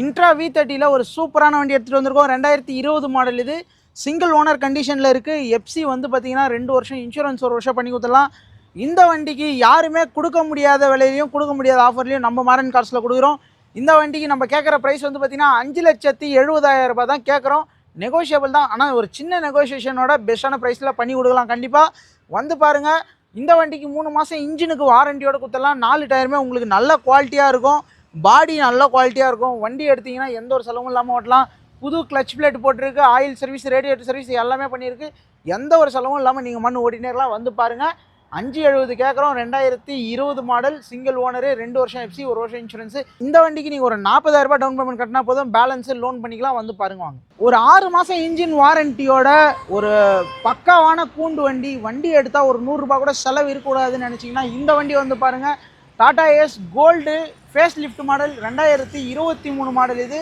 Intra we தேர்ட்டியில் ஒரு சூப்பரான வண்டி எடுத்துகிட்டு வந்திருக்கோம். ரெண்டாயிரத்தி இருபது மாடல் இது. சிங்கிள் ஓனர் கண்டிஷனில் இருக்குது எஃப்சி வந்து பார்த்தீங்கன்னா ரெண்டு வருஷம் இன்சூரன்ஸ் ஒரு வருஷம் பண்ணி கொடுத்துடலாம். இந்த வண்டிக்கு யாருமே கொடுக்க முடியாத விலையிலையும் கொடுக்க முடியாத ஆஃபர்லையும் நம்ம மாரன் கார்ஸில் கொடுக்குறோம். இந்த வண்டிக்கு நம்ம கேட்குற ப்ரைஸ் வந்து பார்த்தீங்கன்னா அஞ்சு லட்சத்தி எழுபதாயிரம் ரூபாய் தான் கேட்குறோம் நெகோஷியபிள் தான். ஆனால் ஒரு சின்ன நெகோஷியேஷனோட பெஸ்ட்டான ப்ரைஸில் பண்ணி கொடுக்கலாம் கண்டிப்பாக வந்து பாருங்கள் இந்த வண்டிக்கு மூணு மாதம் இன்ஜினுக்கு வாரண்டியோடு கொடுத்துடலாம். நாலு டயருமே உங்களுக்கு நல்ல குவாலிட்டியாக இருக்கும். பாடி நல்ல குவாலிட்டியாக இருக்கும். வண்டி எடுத்தீங்கன்னா எந்த ஒரு செலவும் இல்லாமல் ஓட்டலாம். புது கிளச் பிளேட் போட்டிருக்கு. ஆயில் சர்வீஸ் ரேடியேட்டர் சர்வீஸ் எல்லாமே பண்ணியிருக்கு. எந்த ஒரு செலவும் இல்லாமல் நீங்கள் மண் ஓட்டினே இருக்கலாம். வந்து பாருங்கள் அஞ்சு எழுபது கேட்குறோம் ரெண்டாயிரத்தி இருபது மாடல் சிங்கிள் ஓனரு ரெண்டு வருஷம் எஃப்சி ஒரு வருஷம் இன்சூரன்ஸ் இந்த வண்டிக்கு நீங்கள் ஒரு நாற்பதாயிரம் ரூபாய் டவுன் பேமெண்ட் கட்டினா போதும். பேலன்ஸ் லோன் பண்ணிக்கலாம். வந்து பாருங்க வாங்க. ஒரு ஆறு மாதம் இன்ஜின் வாரண்டியோட ஒரு பக்காவான கூண்டு வண்டி வண்டி எடுத்தால் ஒரு நூறுரூபா கூட செலவு இருக்கக்கூடாதுன்னு நினச்சிங்கன்னா இந்த வண்டி வந்து பாருங்கள் Tata Ace gold face lift model ரெண்டாயிரத்தி இருபத்தி மூணு மாடல் இது.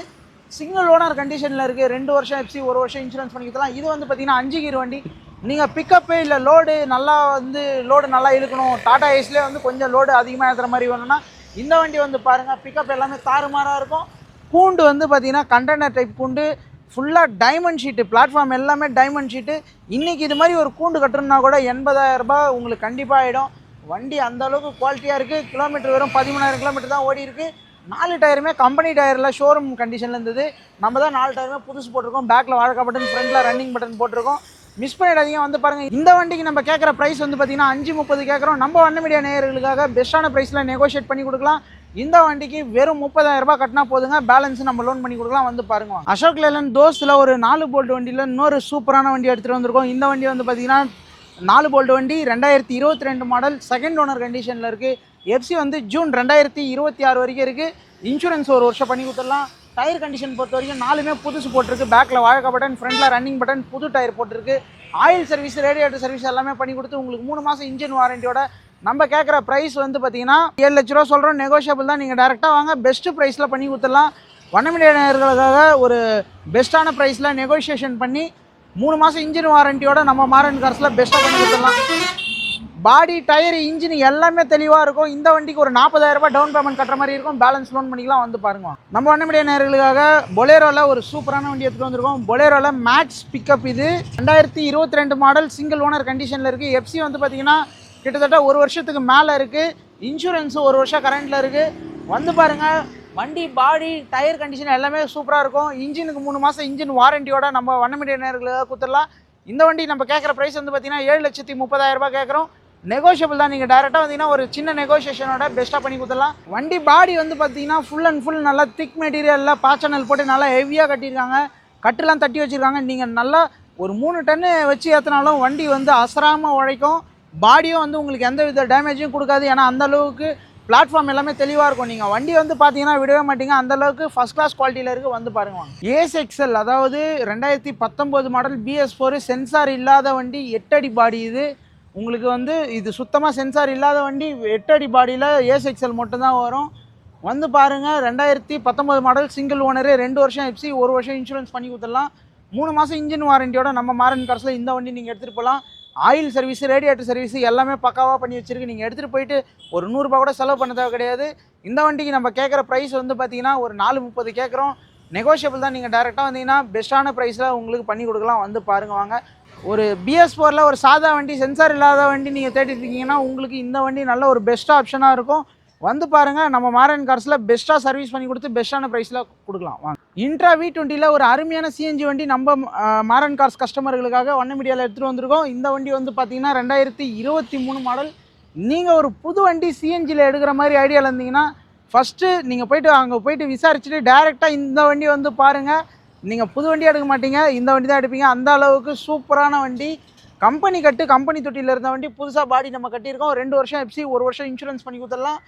சிங்கிள் ஓனர் கண்டிஷனில் இருக்குது ரெண்டு வருஷம் எஃப்சி ஒரு வருஷம் இன்சூரன்ஸ் பண்ணிக்கலாம் இது வந்து பார்த்தீங்கன்னா அஞ்சு கீர் வண்டி. நீங்கள் பிக்கப்பே இல்லை லோடு நல்லா வந்து லோடு நல்லா இழுக்கணும். டாடா ஏஸ்லேயே வந்து கொஞ்சம் லோடு அதிகமாக ஏற்றுற மாதிரி வேணும்னா இந்த வண்டி வந்து பாருங்கள் பிக்கப் எல்லாமே தாறுமாறாக இருக்கும். கூண்டு வந்து பார்த்திங்கன்னா கண்டெய்னர் டைப் கூண்டு. ஃபுல்லாக டைமண்ட் ஷீட்டு பிளாட்ஃபார்ம் எல்லாமே டைமண்ட் ஷீட்டு இன்றைக்கி இது மாதிரி ஒரு கூண்டு கட்டுறதுனா கூட எண்பதாயிரம் ரூபாய் உங்களுக்கு கண்டிப்பாக ஆகிடும் வண்டி அந்த அளவுக்கு குவாலிட்டியாக இருக்குது கிலோமீட்டர் வெறும் பதிமூணாயிரம் கிலோமீட்டர் தான் ஓடி இருக்குது நாலு டயருமே கம்பெனி டயரில் ஷோரூம் கண்டிஷனில் இருந்தது. நம்ம தான் நாலு டயருமே புதுசு போட்டிருக்கோம். பேக்கில் வாழக்கா பட்டன் ஃப்ரண்ட்டில் ரன்னிங் பட்டன் போட்டிருக்கோம். மிஸ் பண்ணிடாதீங்க. வந்து பாருங்கள் இந்த வண்டிக்கு நம்ம கேட்குற ப்ரைஸ் வந்து பார்த்தீங்கன்னா அஞ்சு முப்பது கேட்குறோம். நம்ம வண்ண மீடியா நேயர்களுக்காக பெஸ்ட்டான ப்ரைஸில் நெகோஷியேட் பண்ணி கொடுக்கலாம். இந்த வண்டிக்கு வெறும் முப்பதாயிரம் ரூபாய் கட்டினா போதுங்க. பேலன்ஸ் நம்ம லோன் பண்ணி கொடுக்கலாம். வந்து பாருங்க. அசோக் லேலன் தோஸ்தில் ஒரு நாலு போல்ட் வண்டியில் இன்னொரு சூப்பரான வண்டி எடுத்துகிட்டு வந்திருக்கோம். இந்த வண்டி வந்து பார்த்தீங்கன்னா நாலு போல்ட் வண்டி ரெண்டாயிரத்தி இருபத்தி ரெண்டு மாடல் செகண்ட் ஓனர் கண்டிஷனில் இருக்குது எஃப்சி வந்து ஜூன் ரெண்டாயிரத்தி இருபத்தி ஆறு வரைக்கும் இருக்குது இன்சூரன்ஸ் ஒரு வருஷம் பண்ணி கொடுத்துடலாம். டயர் கண்டிஷன் பொறுத்த வரைக்கும் நாலுமே புதுசு போட்டிருக்கு. பேக்கில் வாழக்க பட்டன் ஃப்ரண்ட்டில் ரன்னிங் பட்டன் புது டயர் போட்டிருக்கு. ஆயில் சர்வீஸ் ரேடியேட்டர் சர்வீஸ் எல்லாமே பண்ணி கொடுத்து உங்களுக்கு மூணு மாதம் இன்ஜின் வாரண்டியோட நம்ம கேட்குற ப்ரைஸ் வந்து பார்த்தீங்கன்னா ஏழு லட்ச ரூபா சொல்கிறோம் நெகோஷியபிள் தான். நீங்கள் டேரெக்டாக வாங்க. பெஸ்ட்டு ப்ரைஸில் பண்ணி கொடுத்துடலாம். வண்ணமிடையினர்களுக்காக ஒரு பெஸ்ட்டான ப்ரைஸில் நெகோஷியேஷன் பண்ணி மூணு மாதம் இன்ஜின் வாரண்டியோட நம்ம மாரன் கார்ஸில் பெஸ்ட்டாக பண்ணி கொடுத்துடலாம். பாடி டயர் இன்ஜின் எல்லாமே தெளிவாக இருக்கும். இந்த வண்டிக்கு ஒரு நாற்பதாயிரரூபா டவுன் பேமெண்ட் கட்டுற மாதிரி இருக்கும். பேலன்ஸ் லோன் பண்ணிக்கலாம் வந்து பாருங்க. நம்ம வண்ணமிடிய நேர்களுக்காக பொலேரோவில் ஒரு சூப்பரான வண்டி எடுத்துகிட்டு வந்திருக்கோம். பொலேரோவில் மேக்ஸ் பிக்கப் இது. ரெண்டாயிரத்தி இருபத்தி ரெண்டு மாடல் சிங்கிள் ஓனர் கண்டிஷனில் இருக்குது எஃப்சி வந்து பார்த்திங்கன்னா கிட்டத்தட்ட ஒரு வருஷத்துக்கு மேலே இருக்குது இன்சூரன்ஸு ஒரு வருஷம் கரண்ட்டில் இருக்குது வந்து பாருங்கள் வண்டி பாடி டயர் கண்டிஷன் எல்லாமே சூப்பராக இருக்கும். இன்ஜினுக்கு மூணு மாதம் இன்ஜின் வாரண்டியோட நம்ம வண்ணமிடிய நேர்களுக்காக கொடுத்துடலாம் இந்த வண்டி நம்ம கேட்குற ப்ரைஸ் வந்து பார்த்தீங்கன்னா ஏழு லட்சத்தி முப்பதாயிரம் ரூபாய் கேட்குறோம் நெகோஷியபிள் தான். நீங்கள் டேரெக்டாக வந்தீங்கன்னா ஒரு சின்ன நெகோஷியேஷனோட பெஸ்ட்டாக பண்ணி கொடுத்துடலாம் வண்டி பாடி வந்து பார்த்தீங்கன்னா ஃபுல் அண்ட் ஃபுல் நல்லா திக் மெட்டீரியலில் பாச்சனல் போட்டு நல்லா ஹெவியாக கட்டியிருக்காங்க. கட்டுலாம் தட்டி வச்சுருக்காங்க. நீங்கள் நல்லா ஒரு மூணு டன்னு வச்சு ஏற்றினாலும் வண்டி வந்து அசராமல் உழைக்கும். பாடியும் வந்து உங்களுக்கு எந்த வித டேமேஜும் கொடுக்காது. ஏன்னா அந்தளவுக்கு பிளாட்ஃபார்ம் எல்லாமே தெளிவாக இருக்கும். நீங்கள் வண்டி வந்து பார்த்தீங்கன்னா விடவே மாட்டீங்க. அந்த அளவுக்கு ஃபஸ்ட் கிளாஸ் குவாலிட்டியில் இருக்குது வந்து பாருங்க வாங்க. ஏஸ் எக்ஸல் அதாவது ரெண்டாயிரத்தி பத்தொம்போது மாடல் பிஎஸ் ஃபோர் சென்சார் இல்லாத வண்டி எட்டடி பாடி இது. உங்களுக்கு வந்து இது சுத்தமாக சென்சார் இல்லாத வண்டி எட்டடி பாடியில் ஏஸ் எக்ஸல் மட்டும்தான் வரும். வந்து பாருங்கள் ரெண்டாயிரத்தி பத்தொம்போது மாடல் சிங்கிள் ஓனரு ரெண்டு வருஷம் எஃப்சி ஒரு வருஷம் இன்சூரன்ஸ் பண்ணி கொடுத்துடலாம். மூணு மாதம் இன்ஜின் வாரண்டியோட நம்ம மாரன் கார்ஸில் இந்த வண்டி நீங்கள் எடுத்துகிட்டு போகலாம் ஆயில் சர்வீஸ் ரேடியேட்டர் சர்வீஸ் எல்லாமே பக்காவாக பண்ணி வச்சுருக்கு. நீங்கள் எடுத்துகிட்டு போயிட்டு ஒரு நூறுரூபா கூட செலவு பண்ண தேவை கிடையாது. இந்த வண்டிக்கு நம்ம கேட்குற ப்ரைஸ் வந்து பார்த்தீங்கன்னா ஒரு நாலு முப்பது கேட்குறோம் நெகோஷியபிள் தான். நீங்கள் டேரெக்டாக வந்தீங்கன்னா பெஸ்ட்டான ப்ரைஸில் உங்களுக்கு பண்ணி கொடுக்கலாம். வந்து பாருங்க வாங்க. ஒரு பிஎஸ் ஃபோரில் ஒரு சாதா வண்டி சென்சார் இல்லாத வண்டி நீங்கள் தேடிட்டு இருக்கீங்கன்னா உங்களுக்கு இந்த வண்டி நல்ல ஒரு பெஸ்ட்டாக ஆப்ஷனாக இருக்கும். வந்து பாருங்கள் நம்ம மாரன் கார்ஸில் பெஸ்ட்டாக சர்வீஸ் பண்ணி கொடுத்து பெஸ்ட்டான ப்ரைஸில் கொடுக்கலாம். வாங்க. இன்ட்ரா வி டுவெண்ட்டியில் ஒரு அருமையான சிஎன்ஜி வண்டி நம்ம மாரன் கார்ஸ் கஸ்டமர்களுக்காக ஒன்ன மீடியாவில் எடுத்துகிட்டு வந்திருக்கோம். இந்த வண்டி வந்து பார்த்தீங்கன்னா ரெண்டாயிரத்தி இருபத்தி மூணு மாடல் நீங்கள் ஒரு புது வண்டி சிஎன்ஜியில் எடுக்கிற மாதிரி ஐடியாவில் இருந்தீங்கன்னா ஃபஸ்ட்டு நீங்கள் போயிட்டு அங்கே போயிட்டு விசாரிச்சுட்டு டேரெக்டாக இந்த வண்டி வந்து பாருங்கள் நீங்கள் புது வண்டி எடுக்க மாட்டீங்க. இந்த வண்டி தான் எடுப்பீங்க. அந்த அளவுக்கு சூப்பரான வண்டி. கம்பெனி கட்டு கம்பெனி தொட்டியில் இருந்த வண்டி புதுசாக பாடி நம்ம கட்டியிருக்கோம். ரெண்டு வருஷம் எப்சி ஒரு வருஷம் இன்சூரன்ஸ் பண்ணி கொடுத்துடலாம்.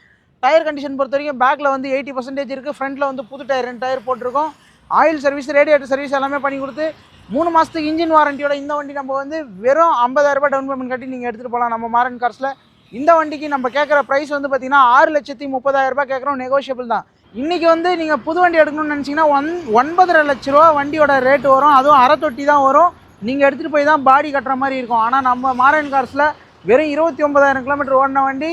டயர் கண்டிஷன் பொறுத்த வரைக்கும் பேக்கில் வந்து எயிட்டி பர்சன்டேஜ் இருக்குது ஃப்ரண்ட்டில் வந்து புது டயர் ரெண்டு டயர் போட்டிருக்கோம். ஆயில் சர்வீஸ் ரேடியேட்டர் சர்வீஸ் எல்லாமே பண்ணி கொடுத்து மூணு மாதத்துக்கு இன்ஜின் வாரண்டியோட இந்த வண்டி நம்ம வந்து வெறும் 50000 ரூபாய் டவுன் பேமெண்ட் கட்டி நீங்கள் எடுத்துகிட்டு போகலாம் நம்ம மாரன் கார்ஸில் இந்த வண்டிக்கு நம்ம கேட்குற ப்ரைஸ் வந்து பார்த்தீங்கன்னா ஆறு லட்சத்தி முப்பதாயிரம் ரூபாய் கேட்குறோம். நெகோஷியபிள் தான். இன்றைக்கி வந்து நீங்கள் புது வண்டி எடுக்கணும்னு நினச்சிங்கன்னா ஒன் ஒன்பதரை லட்ச ரூபா வண்டியோட ரேட்டு வரும். அதுவும் அரை தொட்டி தான் வரும். நீங்கள் எடுத்துகிட்டு போய் தான் பாடி கட்டுற மாதிரி இருக்கும். ஆனால் நம்ம மாரன் கார்ஸில் வெறும் இருபத்தி ஒன்பதாயிரம் கிலோமீட்டர் ஓடின வண்டி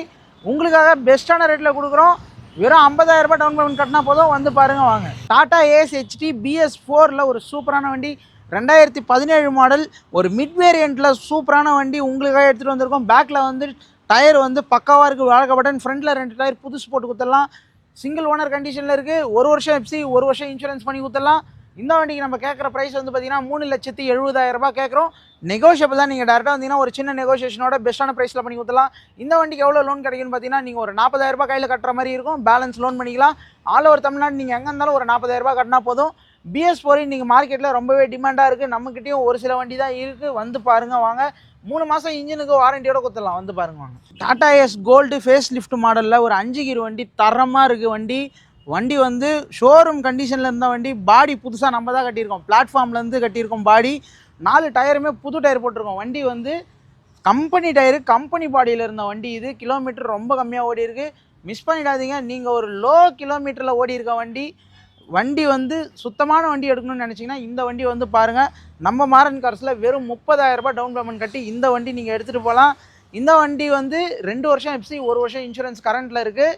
உங்களுக்காக பெஸ்ட்டான ரேட்டில் கொடுக்குறோம். வெறும் 50000 ரூபாய் டவுன் பேமெண்ட் கட்டினா போதும் வந்து பாருங்க வாங்க. டாடா ஏஎஸ் ஹெச்டி பிஎஸ் ஃபோரில் ஒரு சூப்பரான வண்டி ரெண்டாயிரத்தி பதினேழு மாடல் ஒரு மிட் வேரியண்ட்டில் சூப்பரான வண்டி உங்களுக்காக எடுத்துகிட்டு வந்திருக்கோம். பேக்கில் வந்து டயர் வந்து பக்காவாக இருக்குது வழக்கப்பட்டன் ஃப்ரண்ட்டில் ரெண்டு டயர் புதுசு போட்டு கொடுத்துடலாம் சிங்கிள் ஓனர் கண்டிஷனில் இருக்குது ஒரு வருஷம் எஃப்சி ஒரு வருஷம் இன்சூரன்ஸ் பண்ணி கொடுத்துடலாம் இந்த வண்டிக்கு நம்ம கேட்குற ப்ரைஸ் வந்து பார்த்தீங்கன்னா மூணு லட்சத்தி எழுபதாயிரம் ரூபாய் கேட்குறோம் நெகோஷியபிள் தான் நீங்கள் டேரெக்டாக வந்தீங்கன்னா ஒரு சின்ன நெகோஷியேஷனோட பெஸ்ட்டான ப்ரைஸில் பண்ணி கொடுத்துலாம் இந்த வண்டிக்கு எவ்வளோ லோன் கிடைக்கும்னு பார்த்தீங்கன்னா நீங்கள் ஒரு நாற்பதாயிரரூபா கையில் கட்டுற மாதிரி இருக்கும். பேலன்ஸ் லோன் பண்ணிக்கலாம். ஆல் ஓவர் தமிழ்நாடு நீங்கள் எங்கே இருந்தாலும் ஒரு நாற்பதாயிரரூபா கட்டினா போதும். பிஎஸ் ஃபோரின் நீங்கள் மார்க்கெட்டில் ரொம்பவே டிமாண்டாக இருக்குது நம்மக்கிட்டேயும் ஒரு சில வண்டி தான் இருக்குது வந்து பாருங்கள் வாங்க. மூணு மாதம் இன்ஜினுக்கு வாரண்டியோட கொடுத்துடலாம். வந்து பாருங்க வாங்க. Tata Ace gold face lift மாடலில் ஒரு அஞ்சு கீர் வண்டி தரமாக இருக்குது வண்டி. வண்டி வந்து ஷோரூம் கண்டிஷனில் இருந்த வண்டி பாடி புதுசாக நம்ம தான் கட்டியிருக்கோம். பிளாட்ஃபார்ம்லேருந்து கட்டியிருக்கோம் பாடி நாலு டயருமே புது டயர் போட்டிருக்கோம். வண்டி வந்து கம்பெனி டயரு கம்பெனி பாடியில் இருந்த வண்டி இது. கிலோமீட்டர் ரொம்ப கம்மியாக ஓடி இருக்கு மிஸ் பண்ணிடாதீங்க. நீங்கள் ஒரு லோ கிலோமீட்டரில் ஓடி இருக்க வண்டி வண்டி வந்து சுத்தமான வண்டி எடுக்கணும்னு நினச்சிங்கன்னா இந்த வண்டி வந்து பாருங்கள் நம்ம மாரன் கார்ஸில் வெறும் முப்பதாயிரரூபா டவுன் பேமெண்ட் கட்டி இந்த வண்டி நீங்கள் எடுத்துகிட்டு போகலாம் இந்த வண்டி வந்து ரெண்டு வருஷம் எஃப்சி ஒரு வருஷம் இன்சூரன்ஸ் கரண்ட்டில் இருக்குது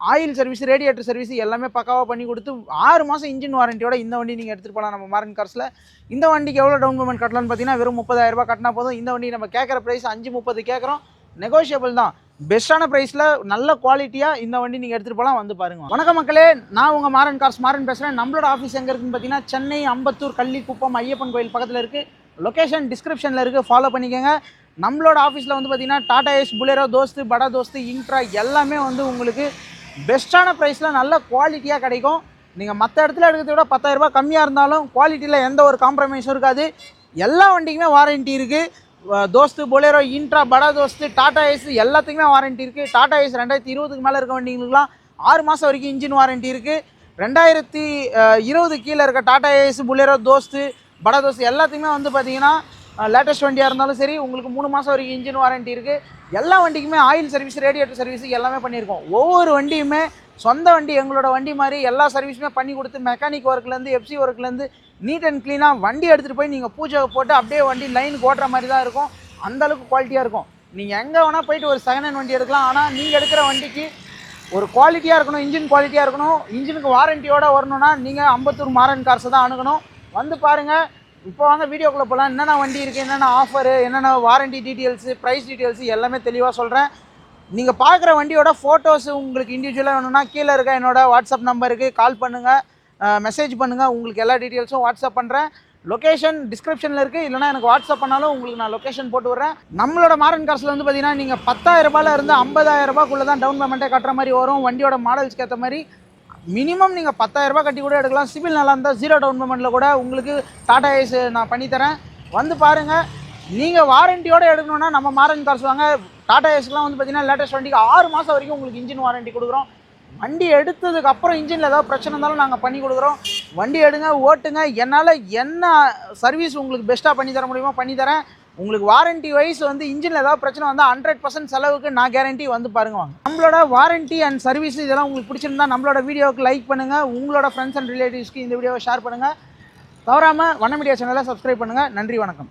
ஆயில் சர்வீஸ் ரேடியேட்டர் சர்வீஸ் எல்லாமே பக்காவாக பண்ணி கொடுத்து ஆறு மாதம் இன்ஜின் வாரண்டியோட இந்த வண்டி நீங்கள் எடுத்துகிட்டு போகலாம் நம்ம மாரன் கார்ஸில் இந்த வண்டிக்கு எவ்வளோ டவுன் பேமெண்ட் கட்டலாம்னு பார்த்தீங்கன்னா வெறும் முப்பதாயிரரூபா கட்டினா போதும். இந்த வண்டி நம்ம கேட்குற ப்ரைஸ் அஞ்சு முப்பது கேட்குறோம். நெகோஷியபிள் தான். பெஸ்ட்டான ப்ரைஸில் நல்ல குவாலிட்டியாக இந்த வண்டி நீங்கள் எடுத்துகிட்டு போகலாம் வந்து பாருங்க. வணக்கம் மக்களே. நான் உங்கள் மாரன் கார்ஸ் மாரன் பேசுகிறேன் நம்மளோட ஆஃபீஸ் எங்கே இருக்குன்னு பார்த்தீங்கன்னா சென்னை அம்பத்தூர் கள்ளிக்குப்பம் ஐயப்பன் கோயில் பக்கத்தில் இருக்குது லொக்கேஷன் டிஸ்கிரிப்ஷனில் இருக்குது ஃபாலோ பண்ணிக்கோங்க. நம்மளோட ஆஃபீஸில் வந்து பார்த்திங்கன்னா டாடா ஏஸ் புலேரோ தோஸ்து படா தோஸ்து இன்ட்ரா எல்லாமே வந்து உங்களுக்கு பெஸ்ட்டான ப்ரைஸில் நல்ல குவாலிட்டியாக கிடைக்கும். நீங்கள் மற்ற இடத்துல எடுக்கிறத விட பத்தாயிரரூபா கம்மியாக இருந்தாலும் குவாலிட்டியில் எந்த ஒரு காம்ப்ரமைஸும் இருக்காது. எல்லா வண்டிக்குமே வாரண்ட்டி இருக்குது Dost Bolero Intra Bada Dost Tata Ace எல்லாத்துக்குமே வாரண்ட்டி இருக்குது டாடா ஏஸ் ரெண்டாயிரத்தி இருபதுக்கு மேலே இருக்க வண்டிங்களுக்குலாம் ஆறு மாதம் வரைக்கும் இன்ஜின் வாரண்ட்டி இருக்குது ரெண்டாயிரத்தி இருபது கீழே இருக்க டாடா ஏஸ் புலேரோ தோஸ்து படா தோஸ்து எல்லாத்துக்குமே வந்து பார்த்திங்கன்னா லேட்டஸ்ட் வண்டியாக இருந்தாலும் சரி உங்களுக்கு மூணு மாதம் வரைக்கும் இன்ஜின் வாரண்ட்டி இருக்குது எல்லா வண்டிக்குமே ஆயில் சர்வீஸ் ரேடியேட்டர் சர்வீஸ் எல்லாமே பண்ணியிருக்கோம். ஒவ்வொரு வண்டியுமே சொந்த வண்டி எங்களோட வண்டி மாதிரி எல்லா சர்வீஸுமே பண்ணி கொடுத்து மெக்கானிக் ஒர்க்லேருந்து எஃப்சி ஒர்க்லேருந்து நீட் அண்ட் க்ளீனாக வண்டி எடுத்துகிட்டு போய் நீங்கள் பூஜை போட்டு அப்படியே வண்டி லைனுக்கு ஓட்டுற மாதிரி தான் இருக்கும். அந்த அளவுக்கு குவாலிட்டியாக இருக்கும். நீங்கள் எங்கே வேணால் போயிட்டு ஒரு செகண்ட் ஹேண்ட் வண்டி எடுக்கலாம். ஆனால் நீங்கள் எடுக்கிற வண்டிக்கு ஒரு குவாலிட்டியாக இருக்கணும் இன்ஜின் குவாலிட்டியாக இருக்கணும். இன்ஜினுக்கு வாரண்டியோடு வரணும்னா நீங்கள் அம்பத்தூர் மாரன் கார்ஸை தான் அணுகணும். வந்து பாருங்கள் இப்போ வாங்க வீடியோக்குள்ளே போகலாம் என்னென்ன வண்டி இருக்குது என்னென்ன ஆஃபரு என்னென்ன வாரண்டி டீட்டெயில்ஸு ப்ரைஸ் டீட்டெயில்ஸு எல்லாமே தெளிவாக சொல்கிறேன் நீங்கள் பார்க்குற வண்டியோட ஃபோட்டோஸ் உங்களுக்கு இண்டிவிஜுவலாக வேணும்னா கீழே இருக்க என்னோடய வாட்ஸ்அப் நம்பருக்கு கால் பண்ணுங்கள் மெசேஜ் பண்ணுங்கள் உங்களுக்கு எல்லா டீட்டெயில்ஸும் வாட்ஸ்அப் பண்ணுறேன் லொகேஷன் டிஸ்கிரிப்ஷனில் இருக்குது இல்லைனா எனக்கு வாட்ஸ்அப் பண்ணாலும் உங்களுக்கு நான் லொக்கேஷன் போட்டு விட்றேன். நம்மளோட மாரன் காசில் வந்து பார்த்தீங்கன்னா நீங்கள் பத்தாயிரம் இருந்து ஐம்பதாயிரரூபாக்குள்ளே தான் டவுன் பேமெண்ட்டே கட்டுற மாதிரி வரும். வண்டியோட மாடல்ஸ்க்கு ஏற்ற மாதிரி மினிமம் நீங்கள் பத்தாயிரம் ரூபாய் கட்டி கூட எடுக்கலாம். சிவில் நல்லா இருந்தால் ஜீரோ டவுன் பேமெண்ட்டில் கூட உங்களுக்கு டாடா ஏஸ் நான் பண்ணித்தரேன். வந்து பாருங்கள் நீங்கள் வாரண்டியோடு எடுக்கணுன்னா நம்ம மாரன் தர சொல்லுவாங்க டாடா ஏஸ்லாம் வந்து பார்த்தீங்கன்னா லேட்டஸ்ட் வண்டிக்கு ஆறு மாதம் வரைக்கும் உங்களுக்கு இன்ஜின் வாரண்டி கொடுக்குறோம். வண்டி எடுத்ததுக்கு அப்புறம் இன்ஜினில் ஏதாவது பிரச்சனை இருந்தாலும் நாங்கள் பண்ணி கொடுக்குறோம். வண்டி எடுங்க ஓட்டுங்க. என்னால் என்ன சர்வீஸ் உங்களுக்கு பெஸ்ட்டாக பண்ணி தர முடியுமோ பண்ணித்தரேன் உங்களுக்கு வாரண்டி வைஸ் வந்து இன்ஜினில் ஏதாவது பிரச்சனை வந்தால் ஹண்ட்ரட் பர்சன்ட் செலவுக்கு நான் கேரண்டி வந்து பாருங்க வாங்க. நம்மளோட வாரண்டி அண்ட் சர்வீஸ் இதெல்லாம் உங்களுக்கு பிடிச்சிருந்தா நம்மளோட வீடியோவுக்கு லைக் பண்ணுங்கள் உங்களோட ஃப்ரெண்ட்ஸ் அண்ட் ரிலேட்டிவ்ஸ்க்கு இந்த வீடியோவை ஷேர் பண்ணுங்கள் தவறாமல் வண்ண மீடியா சேனலை சப்ஸ்கிரைப் பண்ணுங்கள் நன்றி வணக்கம்.